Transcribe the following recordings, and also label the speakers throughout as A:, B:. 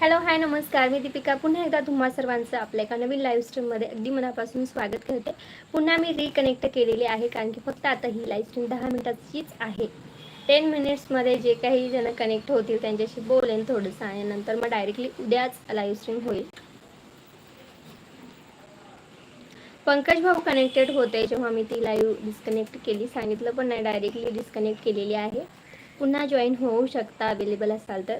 A: Hello hi नमस्कार. मी दीपिका. पुन्हा एकदा तुम्हा सर्वांचं आपल्या एका नवीन लाईव्ह स्ट्रीममध्ये अगदी मनापासून स्वागत करते. पुन्हा मी रिकनेक्ट केलेली आहे कारण की फक्त आता ही लाईव्ह स्ट्रीम दहा मिनिटाचीच आहे. टेन मिनिट्समध्ये जे काही जण कनेक्ट होतील त्यांच्याशी बोलेन थोडंसं आणि नंतर मग डायरेक्टली उद्याच लाईव्ह स्ट्रीम होईल. पंकज भाऊ कनेक्टेड होते जेव्हा मी ती लाईव्ह डिस्कनेक्ट केली. सांगितलं पण नाही डायरेक्टली डिस्कनेक्ट केलेली आहे. पुन्हा जॉईन होऊ शकता अवेलेबल असाल तर.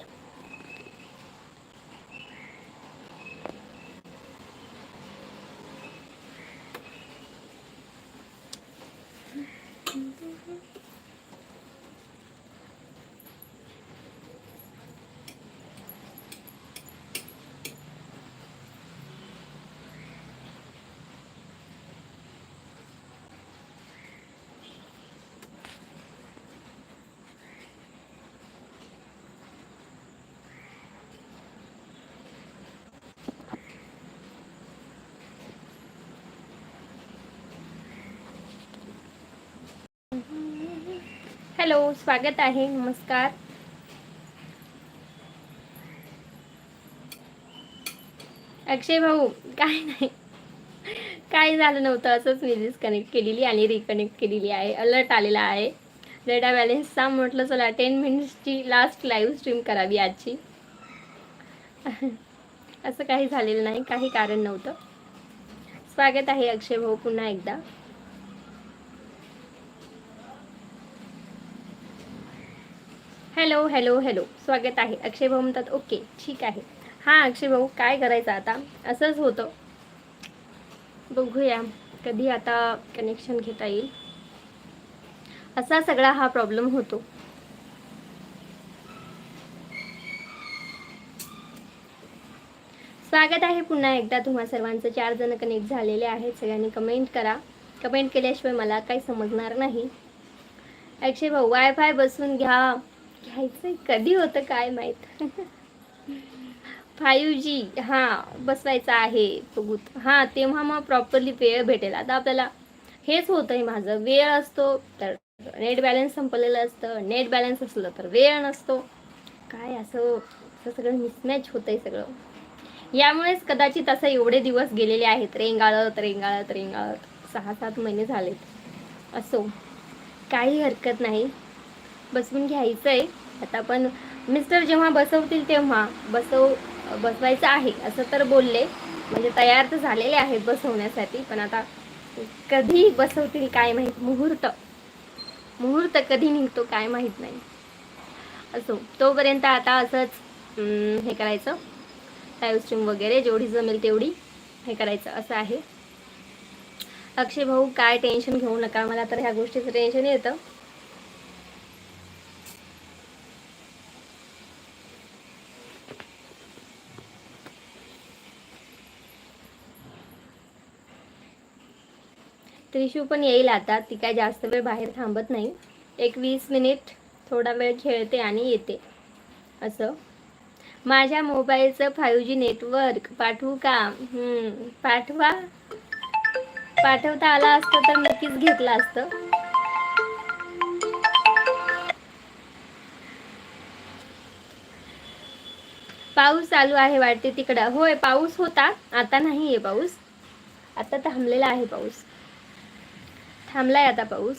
A: हॅलो स्वागत आहे नमस्कार. अक्षय भाऊ काय नाही. काय झालं नव्हतं असंच मी डिस्कनेक्ट केलेली आणि रिकनेक्ट केलेली आहे. अलर्ट आलेला आहे. डेटा बॅलेन्सचा म्हटलं चला टेन मिनिट्सची लास्ट लाईव्ह स्ट्रीम करावी आजची. असं काही झालेलं नाही काही कारण नव्हतं. स्वागत आहे अक्षय भाऊ पुन्हा एकदा. Hello hello hello. स्वागत आहे. अक्षय भाऊ म्हणतात ओके ठीक आहे. हां अक्षय भाऊ काय करायचं आता? असंच होतं. बघूया. कधी आता कनेक्शन घेता येईल. असा सगळा हा प्रॉब्लेम होतो. स्वागत आहे पुन्हा एकदा तुम्हा सर्वांचं. चार जण कनेक्ट झालेले आहेत. सगळ्यांनी कमेंट करा. कमेंट केल्याशिवाय मला काही समजणार नाही. अक्षय भाऊ वायफाय बसून घ्या. घ्यायचं कधी होतं काय माहीत? फाईव्ह जी हां बसवायचं आहे. बघूत हां तेव्हा मग प्रॉपरली वेळ भेटेल. आता आपल्याला हेच होतं आहे माझं. वेळ असतो तर नेट बॅलन्स संपलेलं असतं. नेट बॅलन्स असलं तर वेळ नसतो. काय असं? असं सगळं मिसमॅच होतं आहे सगळं. यामुळेच कदाचित असं एवढे दिवस गेलेले आहेत. रेंगाळत रेंगाळत रेंगाळत. सहा सात महिने झालेत. असो. काही हरकत नाही. बसवून घ्यायचं आहे आता पण मिस्टर जेव्हा बसवतील तेव्हा बसव बसवायचं आहे असं तर बोलले. म्हणजे तयार तर झालेले आहेत बसवण्यासाठी पण आता कधी बसवतील काय माहीत मुहूर्त. मुहूर्त कधी निघतो काय माहीत नाही. असो तोपर्यंत आता असंच हे करायचं. लाईव्ह स्ट्रीम वगैरे जेवढी जमेल तेवढी हे करायचं असं आहे. अक्षय भाऊ काय टेन्शन घेऊ नका मला तर ह्या गोष्टीचं टेन्शन येतं. त्रिशू पण येईल आता. ती काय जास्त वेळ बाहेर थांबत नाही. एक वीस मिनिट थोडा वेळ खेळते आणि येते. असं. माझ्या मोबाईलचं फाईव्ह जी नेटवर्क पाठवू का? हम्म, पाठवा. पाठवता आला असतं तर नक्कीच घेतलं असतं. पाऊस चालू आहे वाटते तिकडं. होय पाऊस होता. आता नाही आहे पाऊस. आता थांबलेला आहे पाऊस. थांबला आहे आता पाऊस.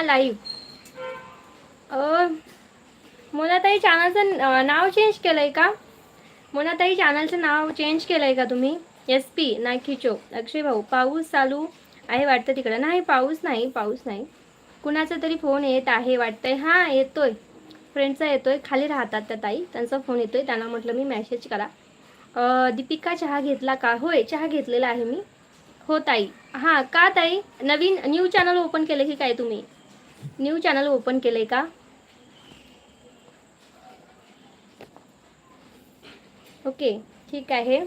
A: ना लाईव्ह मोनाताई चॅनलचं नाव चेंज केलं आहे का? मोनाताई चॅनलचं नाव चेंज केलं आहे का तुम्ही? एस पी नाकीचो अक्षय भाऊ पाऊस चालू आहे वाटतं तिकडं. नाही पाऊस नाही पाऊस नाही. कुणाचा तरी फोन येत आहे वाटतंय. हां येतोय. फ्रेंडचा येतोय. खाली राहतात त्या ताई. त्यांचा फोन येतोय. त्यांना म्हटलं मी मेसेज करा. दीपिका चहा घेतला का? होय चहा घेतलेला आहे मी. हो ताई. हां का ताई? नवीन न्यू चॅनल ओपन केलं की काय तुम्ही? न्यू चॅनल ओपन केलंय का? ओके ठीक आहे.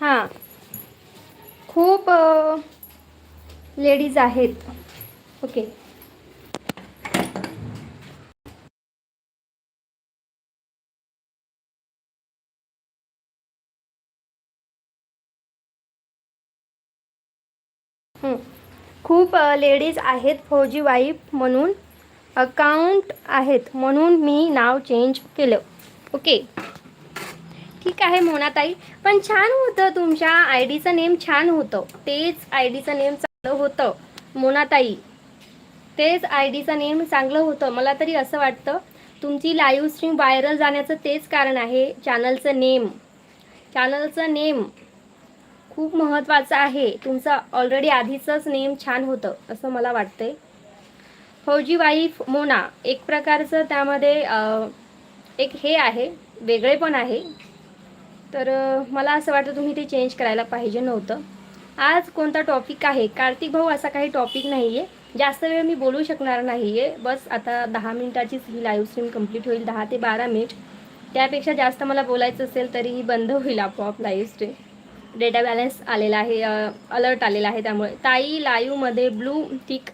A: हां. खूप लेडीज आहेत. ओके. खूप लेडीज आहेत फौजी वाईफ म्हणून अकाउंट आहेत म्हणून मी नाव चेंज केलं. ओके ठीक आहे मोनाताई. पण छान होतं तुमच्या आय डीचं नेम छान होतं. तेच आय डीचं नेम चांगलं होतं मोनाताई. तेच आय डीचं नेम चांगलं होतं. मला तरी असं वाटतं तुमची लाईव्ह स्ट्रीम व्हायरल जाण्याचं तेच कारण आहे चॅनलचं नेम चॅनलचं नेम खूप महत्त्वाचं आहे. तुमचं ऑलरेडी आधीचंच नेम छान होतं असं मला वाटतंय. फौजी वाईफ मोना एक प्रकारचं त्यामध्ये एक हे आहे वेगळे पण आहे. तर मला असं वाटतं तुम्ही ते चेंज करायला पाहिजे नव्हतं. आज कोणता टॉपिक आहे? कार्तिक भाऊ असा काही टॉपिक नाही आहे जास्त वेळ मी बोलू शकणार नाही आहे बस आता दहा मिनिटाचीच ही लाईव्ह स्ट्रीम कंप्लीट होईल दहा ते बारा मिनिट त्यापेक्षा जास्त मला बोलायचं असेल तरीही बंद होईल आपोआप लाईव्ह स्ट्रीम डेटा बॅलन्स आलेला आहे अलर्ट आलेला आहे त्यामुळे. ताई लाईव्हमध्ये ब्लू टिक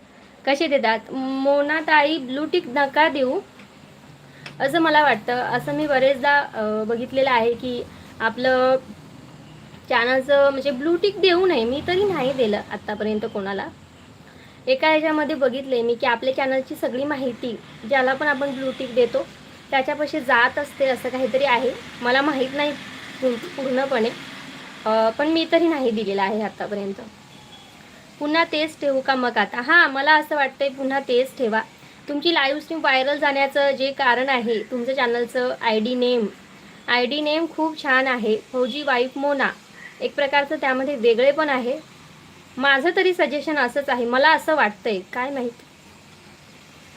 A: कसे देतात? मोना ताई ब्लू टिक नका देऊ. असं मला वाटतं. असं मी बरेचदा बघितलेलं आहे की आपलं चॅनलचं म्हणजे ब्लू टिक देऊ नये. मी तरी नाही दिलं आत्तापर्यंत कोणाला. एका ह्याच्यामध्ये बघितले मी की आपल्या चॅनलची सगळी माहिती ज्याला पण आपण ब्लू टिक देतो त्याच्यापाशी जात असते असं काहीतरी आहे. मला माहीत नाही पूर्णपणे. पण मी तरी नाही दिलेलं आहे आत्तापर्यंत पुन्हा तेच ठेवू का मग आता? हां मला असं वाटतंय पुन्हा तेच ठेवा. तुमची लाईव्ह स्ट्रीम व्हायरल जाण्याचं जे कारण आहे तुमचं चॅनलचं I D name I D name खूप छान आहे. फौजी वाईफ मोना एक प्रकारचं त्यामध्ये वेगळे पण आहे. माझं तरी सजेशन असंच आहे. मला असं वाटतंय. काय माहीत?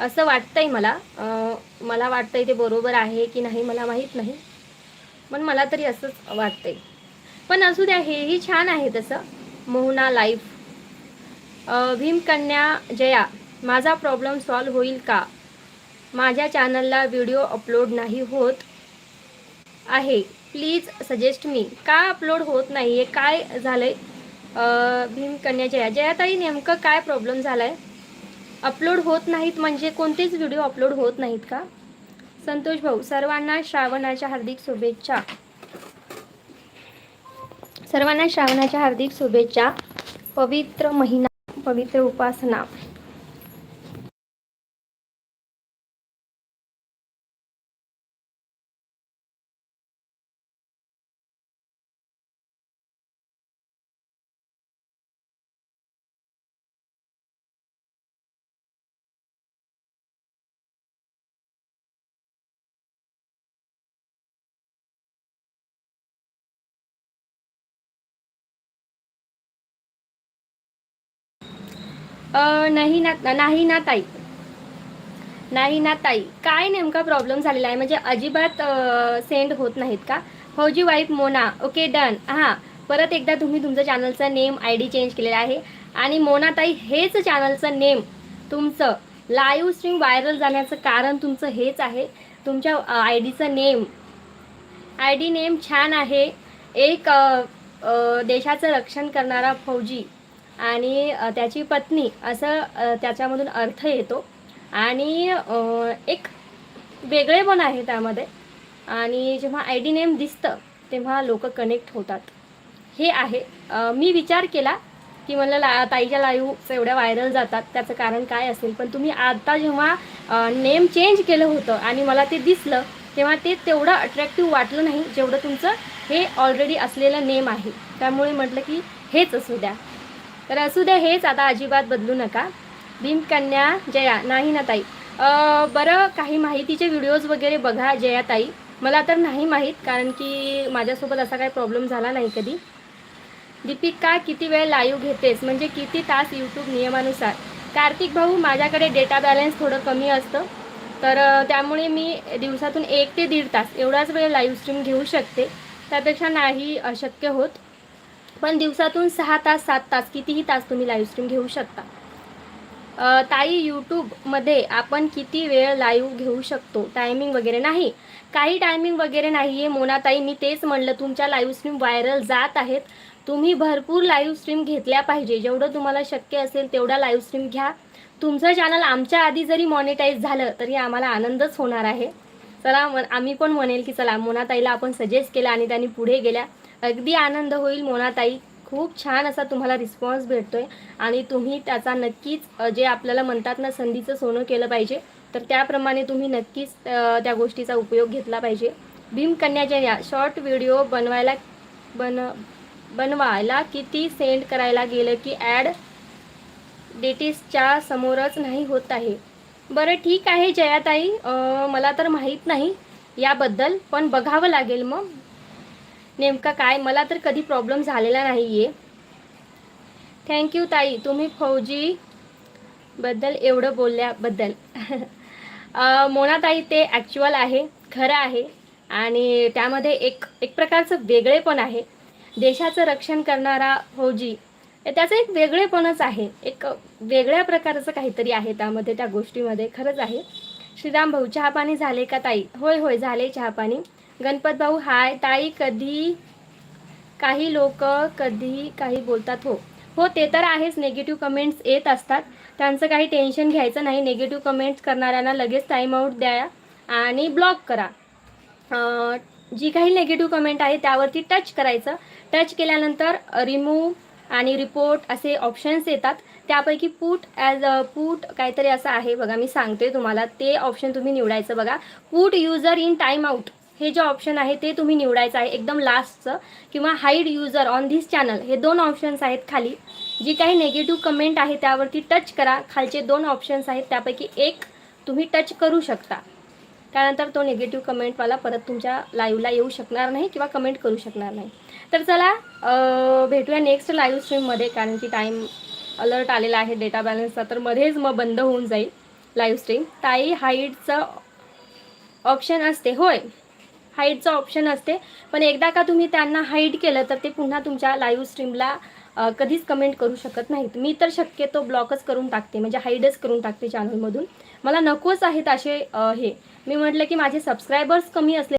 A: असं वाटतंय मला. मला वाटतंय ते बरोबर आहे की नाही मला माहीत नाही. पण मला तरी असंच वाटतंय. पण असू द्या हेही छान आहे तसं. मोहना लाईफ भीमकन्या जया माझा प्रॉब्लेम सॉल्व होईल का? माझ्या चॅनलला व्हिडिओ अपलोड नाही होत आहे. प्लीज सजेस्ट मी का अपलोड होत नाही आहे काय झालं आहे भीमकन्या जया. जयाताई नेमकं काय प्रॉब्लेम झाला आहे अपलोड होत नाहीत म्हणजे कोणतेच व्हिडिओ अपलोड होत नाहीत का? संतोष भाऊ सर्वांना श्रावणाच्या हार्दिक शुभेच्छा. सर्वांना श्रावणाच्या हार्दिक शुभेच्छा. पवित्र महिना पवित्र उपासना. नाही ना नाही ना ताई. नाही ना ताई. काय नेमका प्रॉब्लेम झालेला आहे? म्हणजे अजिबात सेंड होत नाहीत का? फौजी वाईफ मोना. ओके डन हां. परत एकदा तुम्ही तुमचं चॅनलचं नेम आय डी चेंज केलेला आहे. आणि मोना ताई हेच चॅनलचं नेम तुमचं लाईव्ह स्ट्रीम व्हायरल जाण्याचं कारण तुमचं हेच आहे. तुमच्या आय डीचं नेम आय डी नेम छान आहे. एक देशाचं रक्षण करणारा फौजी. आणि त्याची पत्नी असं त्याच्यामधून अर्थ येतो. आणि एक वेगळे पण आहे त्यामध्ये. आणि जेव्हा आय डी नेम दिसतं तेव्हा लोक कनेक्ट होतात. हे आहे. मी विचार केला की मला ला ताईच्या लाईव्ह एवढ्या व्हायरल जातात त्याचं कारण काय असेल? पण तुम्ही आता जेव्हा नेम चेंज केलं होतं आणि मला ते दिसलं तेव्हा ते तेवढं अट्रॅक्टिव्ह वाटलं नाही जेवढं तुमचं हे ऑलरेडी असलेलं नेम आहे. त्यामुळे म्हटलं की हेच असू द्या. तर असू द्या हेच आता अजिबात बदलू नका. भीमकन्या जया नाही ना ताई. बरं काही माहितीचे व्हिडिओज वगैरे बघा जया ताई. मला तर नाही माहीत कारण की माझ्यासोबत असा काही प्रॉब्लेम झाला नाही कधी. दीपिका किती वेळ लाईव्ह घेतेस? म्हणजे किती तास यूट्यूब नियमानुसार? कार्तिक भाऊ माझ्याकडे डेटा बॅलन्स थोडं कमी असतं. तर त्यामुळे मी दिवसातून एक ते दीड तास एवढाच वेळ लाईव्ह स्ट्रीम घेऊ शकते. त्यापेक्षा नाही अशक्य होत. पण दिवसातून सहा तास सात तास कितीही तास तुम्ही लाईव्ह स्ट्रीम घेऊ शकता. ताई यूट्यूबमध्ये आपण किती वेळ लाईव्ह घेऊ शकतो? टायमिंग वगैरे नाही. काही टायमिंग वगैरे नाही आहे मोनाताई मी तेच म्हणलं तुमच्या लाईव्ह स्ट्रीम व्हायरल जात आहेत. तुम्ही भरपूर लाईव्ह स्ट्रीम घेतल्या पाहिजे. जेवढं तुम्हाला शक्य असेल तेवढा लाईव्ह स्ट्रीम घ्या. तुमचं चॅनल आमच्या आधी जरी मॉनिटाईज झालं तरी आम्हाला आनंदच होणार आहे. चला आम्ही पण म्हणेल की चला मोनाताईला आपण सजेस्ट केलं आणि त्यांनी पुढे गेल्या. अगदी आनंद होईल मोनाताई. खूप छान असा तुम्हाला रिस्पॉन्स भेटतोय. आणि तुम्ही त्याचा नक्कीच जे आपल्याला म्हणतात ना संधीचं सोनं केलं पाहिजे तर त्याप्रमाणे तुम्ही नक्कीच त्या गोष्टीचा उपयोग घेतला पाहिजे. भीमकन्याच्या या शॉर्ट व्हिडिओ बनवायला बन बनवायला किती सेंड करायला गेलं की ॲड डेटिसच्या समोरच नाही होत आहे. बरं ठीक आहे जयाताई. मला तर माहीत नाही याबद्दल पण बघावं लागेल मग. नेमका काय? मला तर कधी प्रॉब्लेम झालेला नाही आहे थँक्यू ताई. तुम्ही फौजी बद्दल एवढं बोलल्याबद्दल. मोनाताई ते ॲक्च्युअल आहे खरं आहे. आणि त्यामध्ये एक एक प्रकारचं वेगळेपण आहे. देशाचं रक्षण करणारा फौजी त्याचं एक वेगळेपणच आहे. एक वेगळ्या प्रकारचं काहीतरी आहे त्यामध्ये त्या गोष्टीमध्ये. खरंच आहे. श्रीराम भाऊ चहापाणी झाले का ताई? होय होय झाले चहापाणी गणपत भाऊ हाय ताई कधी काही लोक कधी काही बोलतात हो. हो ते तर आहेच. नेगेटिव्ह कमेंट्स येत असतात. त्यांचं काही टेन्शन घ्यायचं नाही. नेगेटिव्ह कमेंट्स करणाऱ्यांना लगेच टाईम आऊट द्या आणि ब्लॉक करा. जी काही नेगेटिव्ह कमेंट आहे त्यावरती टच करायचं. टच केल्यानंतर रिमूव्ह आणि रिपोर्ट असे ऑप्शन्स येतात. त्यापैकी पूट ॲज अ पूट काहीतरी असं आहे. बघा मी सांगते तुम्हाला. ते ऑप्शन तुम्ही निवडायचं बघा. Put user in time out हे जे ऑप्शन आहे ते तुम्ही निवडायचं आहे एकदम लास्टचं किंवा hide user on this channel हे दोन ऑप्शन्स आहेत खाली. जी काही नेगेटिव्ह कमेंट आहे त्यावरती टच करा. खालचे दोन ऑप्शन्स आहेत त्यापैकी एक तुम्ही टच करू शकता. त्यानंतर तो निगेटिव्ह कमेंटवाला परत तुमच्या लाईव्हला येऊ शकणार नाही किंवा कमेंट करू शकणार नाही. तर चला भेटूया नेक्स्ट लाईव्ह स्ट्रीममध्ये कारण की टाईम अलर्ट आलेला आहे डेटा बॅलन्सचा तर मध्येच मग बंद होऊन जाईल लाईव्ह स्ट्रीम ताई हाईटचं ऑप्शन असते. होय. हाईटचं ऑप्शन असते. पण एकदा का तुम्ही त्यांना हाईड केलं तर ते पुन्हा तुमच्या लाईव्ह स्ट्रीमला कधीच कमेंट करू शकत नाहीत. मी तर शक्यतो ब्लॉकच करून टाकते म्हणजे हाईडच करून टाकते चॅनलमधून मला नकोच आहेत असे हे. मी म्हटलं की माझे सबस्क्रायबर्स कमी असले